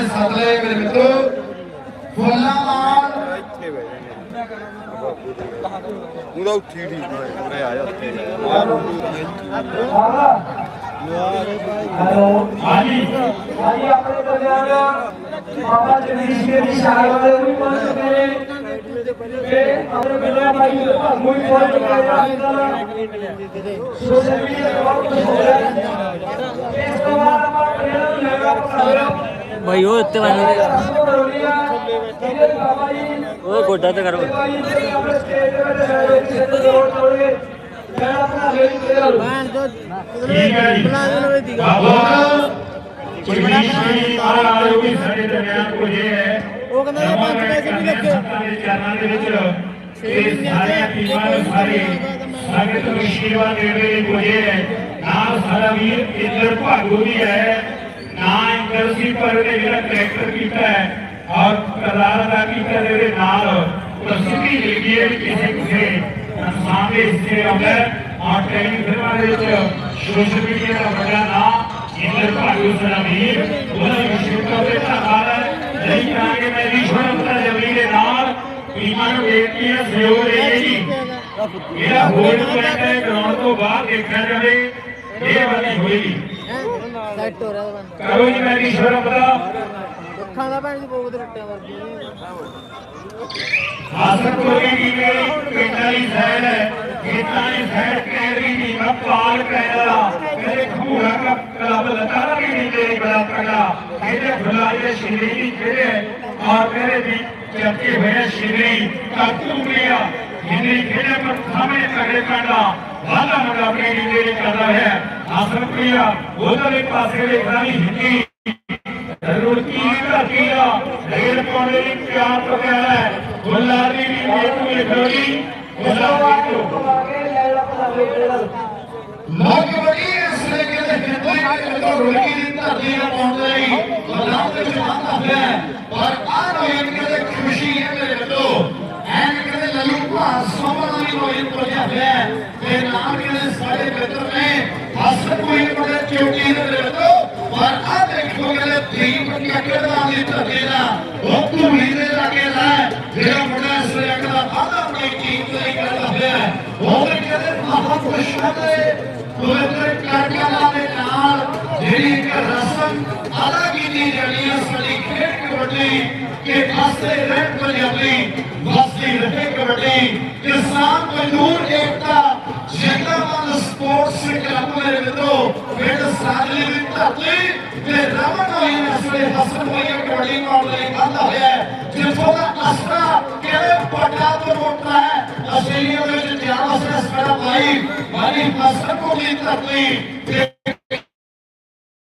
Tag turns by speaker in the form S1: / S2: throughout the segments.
S1: ਨੇ ਸੱਦ ਲਏ ਮੇਰੇ ਮਿੱਤਰੋ ਫੁੱਲਾਂ ਨਾਲ
S2: ਉਹਦਾ ਉੱਠੀ ਠੀਕ ਹੈ ਮੈਂ ਆਇਆ ਉੱਥੇ।
S3: ਹਾਂਜੀ। ਹਾਂਜੀ ਆਪਣੇ ਕਲਿਆਣ ਬਾਬਾ ਜਗਦੀਸ਼ ਜੀ ਦੀ ਸ਼ਾਨ ਵਾਲੇ ਵੀ ਪਹੁੰਚ ਚੁੱਕੇ ਨੇ ਤੇ ਆਪਣੇ ਮਿਲਿਆ ਭਾਈ ਭਾਗੂ ਵੀ ਪਹੁੰਚ ਚੁੱਕੇ ਨੇ ਸੋਸ਼ਲ ਮੀਡੀਆ ਤੇ ਬਹੁਤ ਕੁਝ ਹੋ ਰਿਹਾ ਹੈ ਇਸ ਤੋਂ ਬਾਅਦ ਆਪਾਂ ਟ੍ਰੇਨਰ ਨੂੰ ਲੈਣਾ ਪੜਾ
S4: ਭਾਈ ਉਹ ਉੱਤੇ ਬਣ ਰਿਹਾ
S3: ਬਾਬਾ ਜੀ
S4: ਉਹ ਗੋਡਾ ਤੇ ਕਰੋ।
S5: ਠੀਕ ਹੈ ਜੀ। ਬਾਬਾ ਜਗਦੀਸ਼ ਜੀ ਮਹਾਰਾਜ ਵੀ ਸਾਡੇ ਦਰਮਿਆਨ ਪੁਜੇ ਹੈ। ਉਹ ਕਹਿੰਦਾ ਪੰਜ ਪੈਸੇ ਵੀ ਲੱਗੇ ਚਰਨਾਂ ਦੇ ਵਿੱਚ ਇਹ ਸਾਰੇ ਨੂੰ ਸਾਰੇ ਸੰਗਤ ਨੂੰ ਦੇਣ ਲਈ ਪੁਜੇ ਹੈ। ਨਾਲ ਸਾਡਾ ਵੀਰ ਇੰਦਰ ਭਾਗੂ ਵੀ ਹੈ। ਨਾ ਇੰਦਰ ਸੀ ਪਰ ਉਹਨੇ ਜਿਹੜਾ ਕਰੈਕਟਰ ਕੀਤਾ ਹੈ ਔਰ ਕਰਦਾਰ ਦਾ ਕੀਤਾ ਦੇ ਉਹਦੇ ਨਾਲ ਪ੍ਰਸਿੱਧੀ ਮਿਲਦੀ ਹੈ ਵੀ ਕਿਸੇ ਕਿਸੇ ਇਨਸਾਨ ਦੇ ਹਿੱਸੇ ਆਉਂਦਾ ਹੈ ਔਰ ਟ੍ਰੇਨਿੰਗ ਫਿਲਮਾਂ ਦੇ ਵਿੱਚ ਸੋਸ਼ਲ ਮੀਡੀਆ ਦਾ ਵੱਡਾ ਨਾਮ ਇੰਦਰ ਭਾਗੂ ਸਾਡਾ ਵੀਰ ਉਹਦਾ ਵਿਸ਼ੇਸ਼ਤਾ ਦੇ ਧੰਨਵਾਦ ਹੈ ਨਹੀਂ ਕਰਾਂਗੇ ਮੈਂ ਵੀ ਸ਼ੁਰੂ ਜਮੀ ਦੇ ਨਾਲ ਟੀਮਾਂ ਨੂੰ ਬੇਨਤੀ ਹੈ ਸਹਿਯੋਗ ਦੇ ਜੀ ਜਿਹੜਾ ਹੋਲਡ ਪੁਆਇੰਟ ਹੈ ਗਰਾਊਂਡ ਤੋਂ ਬਾਹਰ ਦੇਖਿਆ ਜਾਵੇ ਇਹ ਵਾਲੀ ਹੋਏਗੀ
S4: ਸੈੱਟ ਹੋ ਰਿਹਾ ਬੰਦਾ।
S5: ਕਰੋ ਜੀ ਮੈਂ ਸ਼ੁਰੂ ਪਤਾ
S4: ਅੱਖਾਂ ਦਾ ਭੈਣ ਦੀ ਬੋਗ ਦੇ ਰੱਟਿਆ ਵਰਗੀ
S5: ਹਾਸਲ ਹੋਏਗੀ ਮੇਰੀ ਪਿੰਡਾਂ ਦੀ ਸਾਈਡ ਹੈ ਖੇਤਾਂ ਦੀ ਸਾਈਡ ਕੈਰੀ ਦੀ ਮਪਾਲ ਕੈਰਾ। ਮੇਰੇ ਖੂਹਾ ਦਾ ਕਲਬ ਲਤਾਰਾ ਵੀ ਨਹੀਂ ਤੇਰੀ ਬੜਾ ਤਗੜਾ ਇਹਦੇ ਫੁਲਾਈ ਦੇ ਸ਼ਿਰੀ ਦੀ ਖੇੜੇ ਔਰ ਮੇਰੇ ਵੀ ਚੱਕੇ ਹੋਏ ਸ਼ਿਰੀ ਕਾਤੂ ਮਿਆ ਜਿੰਨੀ ਖੇੜੇ ਪਰ ਸਾਹਮਣੇ ਤਗੜੇ ਪੈਂਦਾ ਵਾਲਾ ਮੁੰਡਾ ਆਪਣੀ ਨੀਂਦੇ ਕਰਦਾ ਹੈ ਹਾਸਲ ਪ੍ਰਿਆ ਉਧਰਲੇ ਪਾਸੇ ਵੇਖਦਾ ਵੀ ਹਿੰਦੀ। ਰੁੜਕੀ ਧਰਤੀ ਦਾ ਰੇਲ ਪਾਉਣੇ ਲਈ ਪਿਆਰ ਪਕਾਇਆ ਹੈ। ਗੁਲਾਰੀ ਵੀ ਮੇਤੂ ਲਿਖੋਗੀ ਗੁਲਾਰੀ ਤੋਂ
S1: ਲੋਕ ਬੜੀ ਇਸ ਲਈ ਕਹਿੰਦੇ ਹਿੰਦੂ ਜਦੋਂ ਰੁੜਕੀ ਦੀ ਧਰਤੀ ਨਾਲ ਪਹੁੰਚ ਲਈ ਬਦਲਾਅ ਦੇ ਵਿੱਚ ਆਉਂਦਾ ਹੋਇਆ ਪਰ ਆਹ ਨੋਇਨ ਕਹਿੰਦੇ ਖੁਸ਼ੀ ਹੈ ਮੇਰੇ ਬੱਚੋ ਐਨ ਕਹਿੰਦੇ ਲੱਲੂ ਭਾਰ ਸੋਮਣ ਵਾਲੀ ਨੋਇਨ ਪਹੁੰਚਿਆ ਹੋਇਆ ਹੈ ਤੇ ਨਾਲ ਕਹਿੰਦੇ ਸਾਡੇ ਮਿੱਤਰ ਨੇ ਹਸਨ ਕੋਈ ਬੜੇ ਚੋਟੀ ਦੇ ਮੇਰੇ ਬੱਚੋ ਪਰ ਆਹ ਦੇਖੋ ਕਹਿੰਦੇ ਦੀਪ ਜਿਹੜਾ ਮੁੰਡਾ ਇਸ ਰੰਗ ਦਾ ਵਾਦਾ ਆਪਣੀ ਟੀਮ ਲਈ ਕਰਦਾ ਹੋਇਆ ਉਹ ਵੀ ਕਹਿੰਦੇ ਮਹਾਪੁਰਸ਼ਾਂ ਦੇ ਪਵਿੱਤਰ ਕਾਰਜਾਂ ਦੇ ਨਾਲ ਜਿਹੜੀ ਇੱਕ ਰਸਮ ਅਦਾ ਕੀਤੀ ਜਾਣੀ ਹੈ ਸਾਡੀ ਖੇਡ ਕਬੱਡੀ ਕਿ ਵਾਸਤੇ ਰਹਿ ਪੰਜਾਬੀ ਵਾਸਤੇ ਰਹੇ ਕਬੱਡੀ ਕਿਸਾਨ ਮਜ਼ਦੂਰ ਏਕਤਾ ਧਰਤੀ ਤੇ ਰਮਨ ਹੋਈ ਨਸਲੇ ਹਸਨ ਹੋਈ ਕਬੱਡੀ ਪਾਉਣ ਲਈ ਵਾਧਾ ਹੋਇਆ ਹੈ ਜਿੱਥੋਂ ਦਾ ਅਸਰਾ ਕਿਹੜੇ ਪੱਟਾ ਤੋਂ ਮੋਟਾ ਹੈ ਆਸਟ੍ਰੇਲੀਆ ਦੇ ਵਿੱਚ ਜਾਣ ਵਾਸਤੇ ਅਸਰਾ ਭਾਈ ਮਾਰੀ ਹਸਨ ਕੋਲੀ ਧਰਤੀ ਤੇ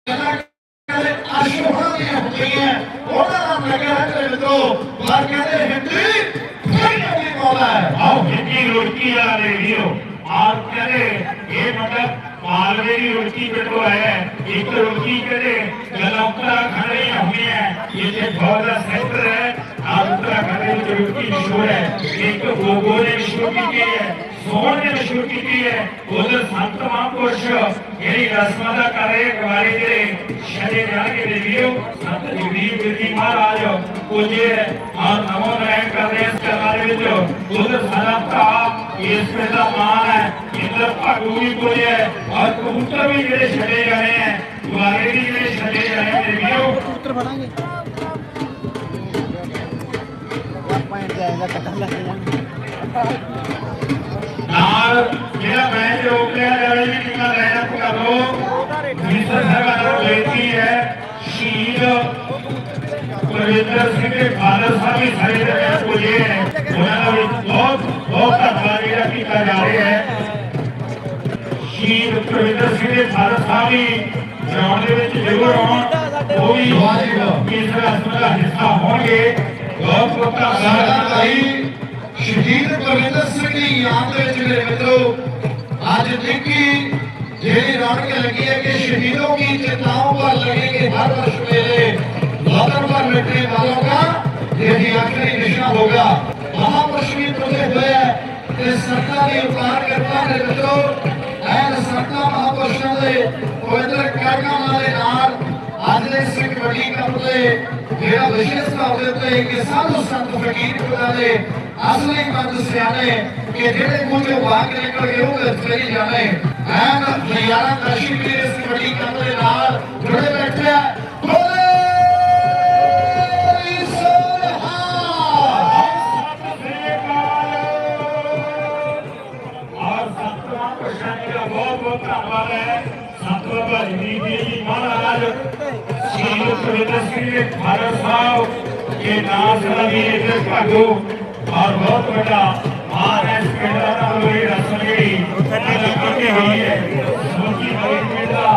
S1: ਕਹਿੰਦੇ ਆਸ਼ੂ ਹੋਣਾ ਦੀਆਂ ਹੁੰਦੀਆਂ ਉਹਨਾਂ ਦਾ ਲੱਗਿਆ ਹੈ ਤੇਰੇ ਮਿੱਤਰੋ ਪਰ ਕਹਿੰਦੇ ਹਿੰਦੀ ਫਿਰ ਨਹੀਂ ਬੋਲਦਾ ਹੈ
S5: ਆਓ ਹਿੰਦੀ ਰੁੜਕੀ ਆ ਰਹੇ ਵੀਰੋ ਆਪ ਕਹਦੇ ਇਹ मालवे की रुटकी पिटो तो है, एक तो रुटकी करे गलौकड़ा खड़े हुए हैं। ये जो बड़ा सेंटर है और उत्तरा खड़े जो रुटकी मशहूर है। एक तो गोगो ने मशहूर की है सोन ने मशहूर की है। उधर तो संत महापुरुष यही रसमदा कर रहे हमारे लिए शरीर के देवियों संत जगदीप गिरी महाराज को जो ਭਾਗੂ ਵੀ ਪੂਜੇ ਔਰ ਕਬੂਤਰ ਵੀ ਜਿਹੜੇ ਛੱਡੇ ਜਾਣੇ ਹੈ। ਗਵਾਰੇ ਵੀ ਜਿਹੜੇ ਛੱਡੇ ਜਾਣੇ ਮੇਰੇ ਵੀਰੋ।
S4: ਪੁੱਤਰ ਫੜਾਂਗੇ। ਪੁਆਇੰਟ ਜਾਏਗਾ ਕੱਟਣ ਲੱਗ
S5: ਨਾਲ ਜਿਹੜਾ ਮੈਚ ਰੋਕ ਲਿਆ ਜਾਵੇ ਜੀ ਟੀਮਾਂ ਲੈਣਾ ਕਰ ਲੋ ਮਿਸਟਰ ਸਾਹਿਬਾਨ ਨੂੰ ਬੇਨਤੀ ਹੈ ਸ਼ਹੀਦ ਪ੍ਰਵਿੰਦਰ ਸਿੰਘ ਦੇ ਫਾਦਰ ਸਾਹਿਬ ਵੀ ਸਾਰੇ ਦੇ ਪੁੱਜੇ ਹੈ। ਉਹਨਾਂ ਦਾ ਦੇ ਫਾਦਰ ਸਾਹਿਬ ਵੀ ਗਰਾਊਂਡ ਦੇ ਵਿੱਚ ਜ਼ਰੂਰ ਆਉਣ ਉਹ ਵੀ ਇਸ ਰਸਮ ਦਾ ਹਿੱਸਾ ਹੋਣਗੇ ਬਹੁਤ ਬਹੁਤ ਧੰਨਵਾਦ
S1: ਸਾਡਾ ਭਾਈ ਸ਼ਹੀਦ ਬਲਵਿੰਦਰ ਸਿੰਘ ਦੀ ਯਾਦ ਦੇ ਵਿੱਚ ਮੇਰੇ ਮਿੱਤਰੋ ਅੱਜ ਦੇਖੀ ਜਿਹੜੀ ਰੌਣਕ ਲੱਗੀ ਹੈ ਕਿ शहीदों की चिताओं पर लगेंगे हर वर्ष मेले वतन पर मिटने वालों का यही आखिरी निशान होगा महापुरुष भी तुझे हुए कि सत्ता ਦੀ ਉਤਾਰ ਕਰਤਾ ਮੇਰੇ ਮਿੱਤਰੋ
S3: ದಾದೆ ಏಳ असली पंथ के निकल गए वो जाने। एंड यारा कशी ज़बरदस्ती भारत साहब के नाम से भी एक भागो और बहुत बड़ा मान है इस बेटा का मेरी रस्म गई लगे हुई है उनकी बड़ी
S1: बेटा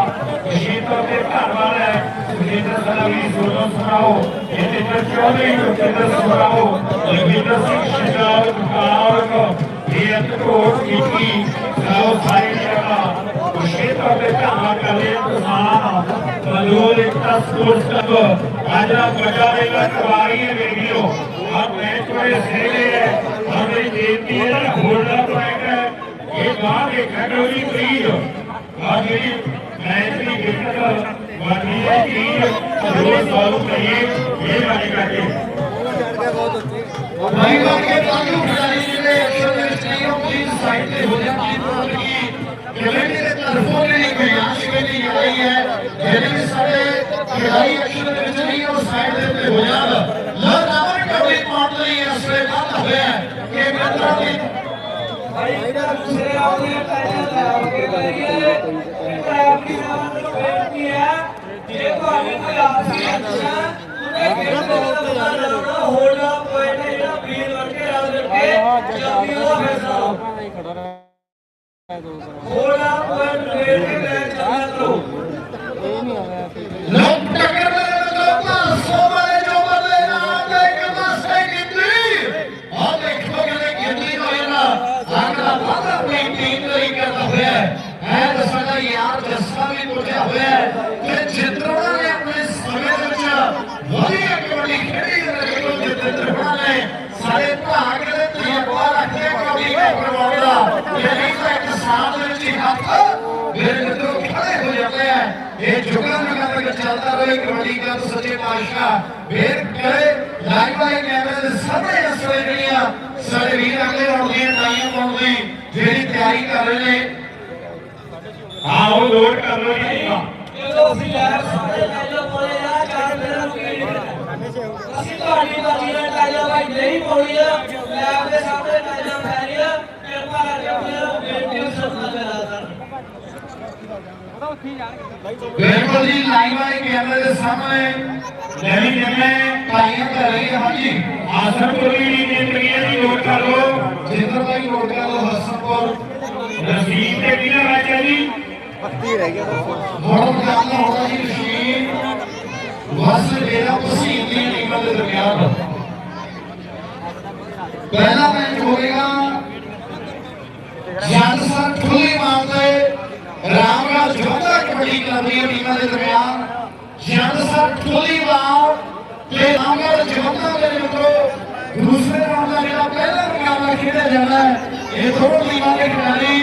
S1: शहीद का घर वाला है सुरेंद्र सलामी सोनो सुनाओ ये लेकर चौधरी सुरेंद्र सुनाओ रविंद्र सिंह शिजावत कावत ये अंतकोट की साहब भाई हमारा स्पोर्ट्स क्लब आजरा बचा देगा तब आ रही है बेटियों हम मैच बड़े सहेले हैं हमने देती है ना घोड़ना पड़ेगा ये बात एक खटोरी प्लीज़ और मेरी मैच की बेटी का वर्णी है प्लीज़ रोज सॉल्व करिए ये वाली बातें भाई लोग के आगे उठाने के लिए एक्शन में चाहिए प्लीज़ साइड में శ్రీరావుని ਚੱਲਦਾ ਰਹੇ ਕਬੱਡੀ ਦਾ ਸੱਚੇ ਪਾਤਸ਼ਾਹ ਫੇਰ ਕਰੇ ਲਾਈਵ ਲਾਈਵ ਕੈਮਰੇ ਦੇ ਸਾਹਮਣੇ ਅਸਲੇ ਜਿਹੜੀਆਂ ਸਾਡੇ ਵੀਰ ਅਗਲੇ ਆਉਣ ਦੀਆਂ ਟਾਈਆਂ ਪਾਉਣ ਦੀ ਜਿਹੜੀ ਤਿਆਰੀ ਕਰ ਰਹੇ ਨੇ।
S5: ਹਾਂ ਉਹ ਲੋਡ ਕਰ ਲਓ ਜੀ ਹਾਂ
S3: ਜਦੋਂ ਅਸੀਂ ਲੈਬ ਸਾਰੇ ਪਹਿਲਾਂ ਬੋਲੇ ਆ ਚਾਰ ਦਿਨਾਂ ਨੂੰ ਕੀ ਅਸੀਂ ਤੁਹਾਡੀ ਮਰਜ਼ੀ ਨਾਲ ਟਾਈਲਾਂ
S1: ਬਿਲਕੁਲ ਜੀ ਲਾਈਵ ਵਾਲੇ ਕੈਮਰੇ ਦੇ ਸਾਹਮਣੇ
S5: ਨਵੀਂ ਨਿਰਣੇ
S1: ਟਾਈਆਂ ਕਰ ਰਹੀ ਹੈ ਹਾਂਜੀ
S5: ਆਸਨ ਕੋਈ ਨਹੀਂ ਦੇ ਤਰੀਏ ਦੀ ਲੋਡ ਕਰ ਲਓ
S1: ਜਿੰਦਰ ਭਾਈ ਨੋਟ ਕਰ ਲਓ ਹਸਨਪੁਰ
S5: ਰਸੀਦ ਤੇ ਕਿਹਨਾਂ ਰਾਜਾ ਜੀ
S2: ਪੱਤੀ ਰਹਿ ਗਿਆ ਬਸ
S1: ਹੁਣ ਕੰਮ ਹੋਣਾ ਜੀ ਮਸ਼ੀਨ ਵਸ ਡੇਰਾ ਮਸ਼ੀਨ ਦੀਆਂ ਟੀਮਾਂ ਦੇ ਦਰਮਿਆਨ ਪਹਿਲਾ ਮੈਚ ਹੋਵੇਗਾ ਜਨਸਰ ਖੁੱਲੀ ਮਾਰਦੇ ਰਾਮਗੜ੍ਹ ਜੋਧਾ ਕਬੱਡੀ ਕਲੱਬ ਟੀਮਾਂ ਦੇ ਦਰਮਿਆਨ। ਜਨਸਰ ਖੁੱਲੀ ਮਾਰ ਤੇ ਰਾਮਗੜ੍ਹ ਜੋਧਾ ਦੇ ਮਿੱਤਰੋ, ਦੂਸਰੇ ਰਾਉਂਡ ਦਾ ਜਿਹੜਾ ਪਹਿਲਾ ਮੁਕਾਬਲਾ ਖੇਡਿਆ ਜਾਣਾ ਹੈ, ਇਹ ਦੋਨੋਂ ਟੀਮਾਂ ਦੇ ਖਿਡਾਰੀ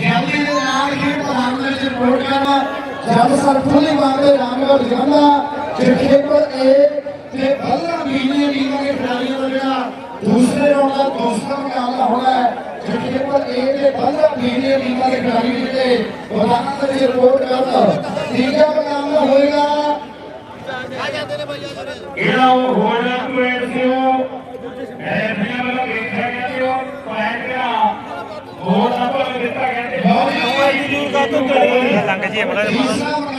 S1: ਜਲਦੀ ਦੇ ਨਾਲ ਖੇਡ ਮੈਦਾਨ ਦੇ ਵਿੱਚ ਰਿਪੋਰਟ ਕਰਨਾ ਜਨਸਰ ਖੁੱਲੀ ਮਾਰਦੇ ਰਾਮਗੜ੍ਹ ਜੋਧਾ ਜਖੇਪੁਰ ਏ ਤੇ ਬੱਲਾ ਬੀਜੀਆਂ ਟੀਮਾਂ ਦੇ ਖਿਡਾਰੀਆਂ ਦਾ ਜਿਹੜਾ ਦੂਸਰੇ ਰਾਉਂਡ ਦਾ ਦੂਸਰਾ ਮੁਕਾਬਲਾ ਹੋਣਾ ਹੈ। ਜਖੇਪੁਰ ਏ ਤੇ ਬੱਲਾ ਬੀਜੀਆਂ ਟੀਮਾਂ ਦੇ ਖਿਡਾਰੀ ਜਿਹੜੇ ਮੈਦਾਨ ਦੇ ਵਿੱਚ ਰਿਪੋਰਟ ਕਰਨ ਤੀਜਾ ਮੁਕਾਬਲਾ ਹੋਏਗਾ
S5: ਇਹਦਾ ਉਹ ਹੋਲਡਰ ਪੁਆਇੰਟ ਸੀ ਉਹ ਐਫੀਆਂ ਵੱਲੋਂ ਵੇਖਿਆ ਗਿਆ ਤੇ ਉਹ ਪੁਆਇੰਟ ਦਾ ਹੋਰ ਨੰਬਰ ਦਿੱਤਾ ਗਿਆ ਤੇ ਬਹੁਤ ਦੂਰ ਦਾ ਤੋਂ
S1: ਤੀਸਰਾ ਮੁਕਾਬਲਾ ਹੋਏਗਾ